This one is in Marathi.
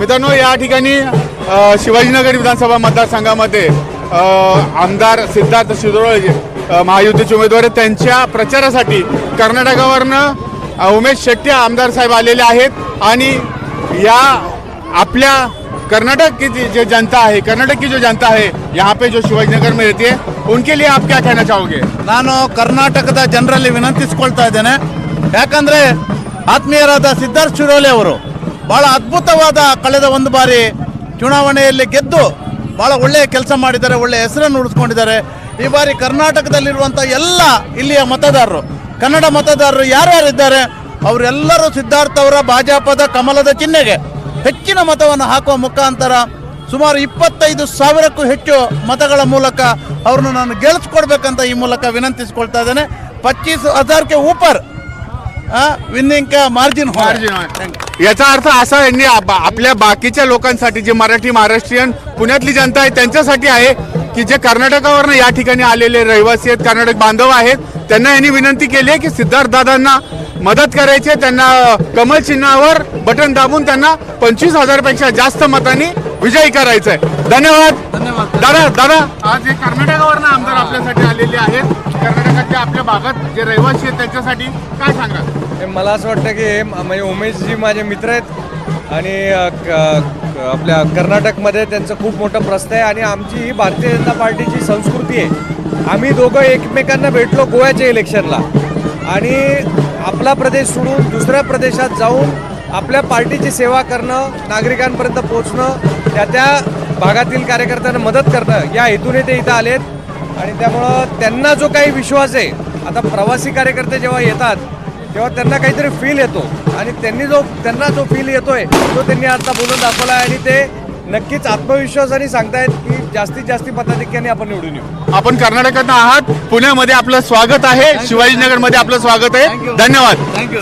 मित्रांनो या ठिकाणी अ, शिवाजीनगर विधानसभा मतदारसंघामध्ये अ, आमदार सिद्धार्थ शिरोळे जे, अ, महायुतीचे उमेदवार आहेत त्यांच्या प्रचारासाठी कर्नाटकावरनं अ, उमेश शेट्टी आमदार साहेब आलेले आहेत आणि या आपल्या कर्नाटक की जी- जो जनता है कर्नाटक की जो जनता है यहाँ पे जो शिवाजीनगर में रहती है उनके लिए आप क्या कहना चाहोगे ನಾನು ಕರ್ನಾಟಕದ ಜನರಲ್ಲಿ ವಿನಂತಿಸ್ಕೊಳ್ತಾ ಇದ್ದೇನೆ ಯಾಕಂದ್ರೆ ಆತ್ಮೀಯರಾದ ಸಿದ್ಧಾರ್ಥ ಶಿರೋಲಿ ಅವರು ಭಾಳ ಅದ್ಭುತವಾದ ಕಳೆದ ಒಂದು ಬಾರಿ ಚುನಾವಣೆಯಲ್ಲಿ ಗೆದ್ದು ಭಾಳ ಒಳ್ಳೆಯ ಕೆಲಸ ಮಾಡಿದ್ದಾರೆ, ಒಳ್ಳೆಯ ಹೆಸರನ್ನು ಉಳಿಸ್ಕೊಂಡಿದ್ದಾರೆ. ಈ ಬಾರಿ ಕರ್ನಾಟಕದಲ್ಲಿರುವಂಥ ಎಲ್ಲ ಇಲ್ಲಿಯ ಮತದಾರರು, ಕನ್ನಡ ಮತದಾರರು ಯಾರ್ಯಾರಿದ್ದಾರೆ, ಅವರೆಲ್ಲರೂ ಸಿದ್ಧಾರ್ಥ ಅವರ, ಭಾಜಪದ ಕಮಲದ ಚಿಹ್ನೆಗೆ ಹೆಚ್ಚಿನ ಮತವನ್ನು ಹಾಕುವ ಮುಖಾಂತರ ಸುಮಾರು ಇಪ್ಪತ್ತೈದು ಸಾವಿರಕ್ಕೂ ಹೆಚ್ಚು ಮತಗಳ ಮೂಲಕ ಅವ್ರನ್ನ ನಾನು ಗೆಲ್ಲಿಸ್ಕೊಡ್ಬೇಕಂತ ಈ ಮೂಲಕ ವಿನಂತಿಸ್ಕೊಳ್ತಾ ಇದ್ದೇನೆ. ಪಚ್ಚೀಸ್ ಹಜಾರಕ್ಕೆ ಊಪರ್ विनिंग का मार्जिन याचा अर्थ असा यांनी आप- आपल्या बाकीच्या लोकांसाठी जे मराठी महाराष्ट्रीयन पुण्यातली जनता आहे त्यांच्यासाठी आहे की जे कर्नाटकावरनं या ठिकाणी आलेले रहिवासी आहेत कर्नाटक बांधव आहेत त्यांना यांनी विनंती केली आहे की सिद्धार्थ दादांना मदत करायची. त्यांना कमल चिन्हावर बटन दाबून त्यांना पंचवीस हजारपेक्षा जास्त मतांनी विजयी करायचं आहे धन्यवाद. धन्यवाद. दादा दादा. आज हे कर्नाटकावरनं आमदार आपल्यासाठी आलेले आहेत. कर्नाटकाच्या आपल्या भागात जे रहिवासी आहेत त्यांच्यासाठी काय सांगा हे मला असं वाटतं की हे म- म्हणजे उमेशजी माझे मित्र आहेत आणि अ, क- आपल्या कर्नाटकमध्ये त्यांचं खूप मोठं प्रस्थ आहे आणि आमची ही भारतीय जनता पार्टीची संस्कृती आहे. आम्ही दोघं एकमेकांना भेटलो गोव्याच्या इलेक्शनला आणि आपला प्रदेश सोडून दुसऱ्या प्रदेशात जाऊन आपल्या पार्टीची सेवा करणं नागरिकांपर्यंत पोचणं त्या त्या भागातील कार्यकर्त्यांना मदत करणं या हेतूने ते इथं आलेत. आणि त्यामुळं त्यांना जो काही विश्वास आहे आता प्रवासी कार्यकर्ते जेव्हा येतात तेव्हा त्यांना काहीतरी फील येतो. आणि त्यांनी जो त्यांना जो फील येतोय तो त्यांनी आता बोलून दाखवला आहे आणि ते नक्कीच आत्मविश्वासाने सांगतायत की जास्तीत जास्त मताधिक्याने आपण निवडून येऊ. आपण कर्नाटकात आहात. पुण्यामध्ये आपलं स्वागत आहे. शिवाजीनगरमध्ये आपलं स्वागत आहे. धन्यवाद. थँक्यू